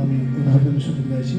আমি উদাহরণ শুরু গাইছি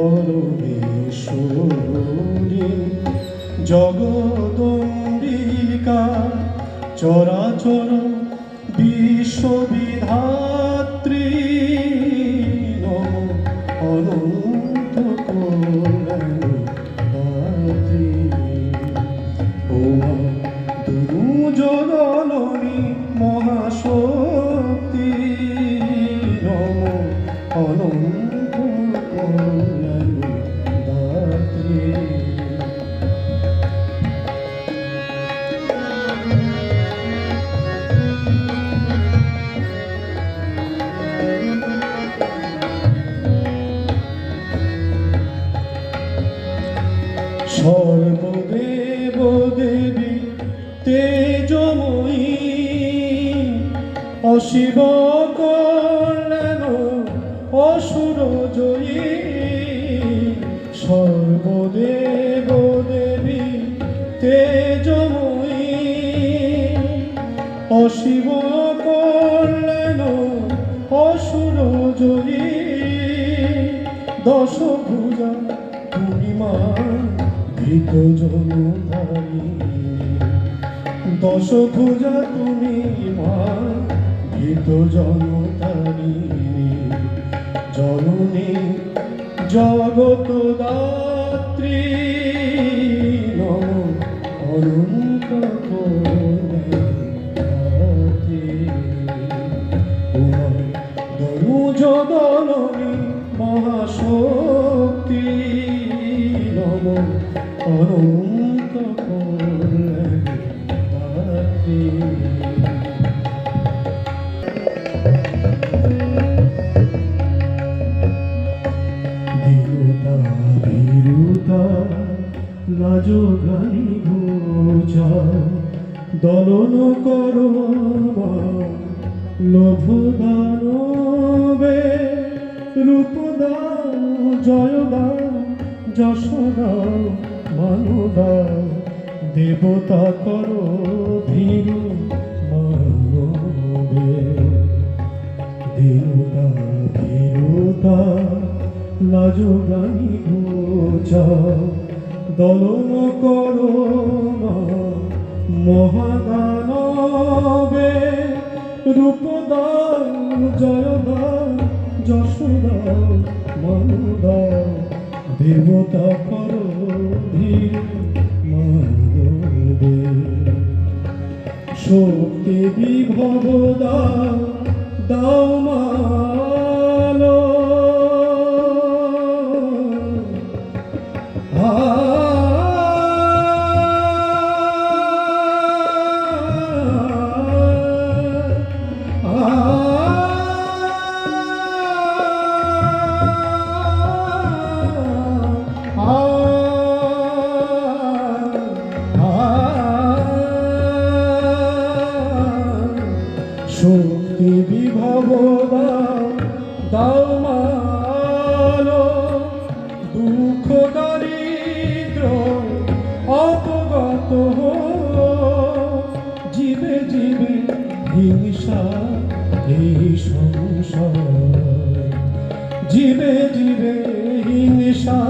পরমেশ্বরী জগদম্বিকা চরাচর বিশ্ববিধাত্রী নম অনন্ত কল্যাণ ওমা তনু জগলনি সর্বদেব দেবী তেজময়ী, অশিব কল্যাণ অসুর জয়ী। সর্বদেব দেবী তেজময়ী, অশিব কল্যাণ অসুর জয়ী। দশ পূজা পূর্ণিমা ভীত জনধারী, দশ পূজা তুমি মা ভীত জনতারী জননী, জগত দাত্রী, নম অনন্ত দনুজ দলনী মহাশক্তি। ভীরুতা রাজগানি ভোজা দলন করো লোভ দানবে রূপ দাও জয় দাও যশ মানো দেবতা করো ভীরু মানবে দেবতা, ভীরতা লাজগানি ঘোচা দলন করো মহাদানবে। রূপ দাও জয় দাও যশ দাও মনু দাও দেবতা করো শক্তি বিভব দাও মালো আ জীবে জীবে হিংসা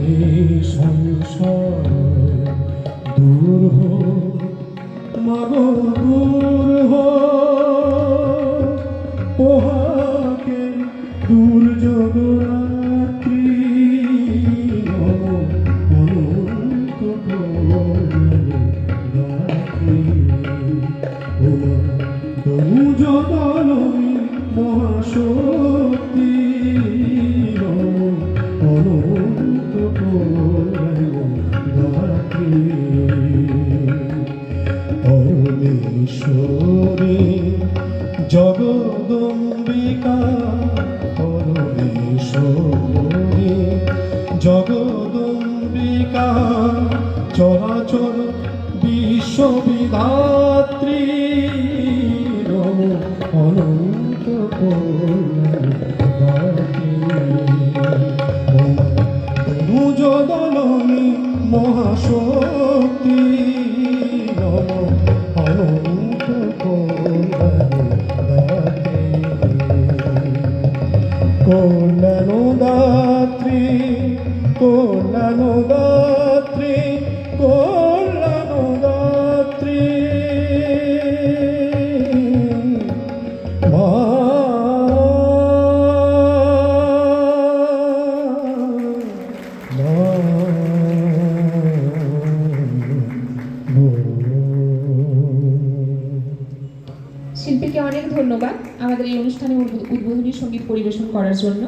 এই সংসার। দূর হো মাগ দূর হো। ওহাকে দূর মহাশক্তি। পরমেশ্বরী জগদম্বিকা পরমেশ্বরী জগদম্বিকা চরাচর বিশ্ববিধাত্রী। মহাশক্তি নম অনন্ত কল্যাণদাত্রী কল্যাণদাত্রী। এই অনুষ্ঠানে উদ্বোধনী সংগীত পরিবেশন করার জন্য।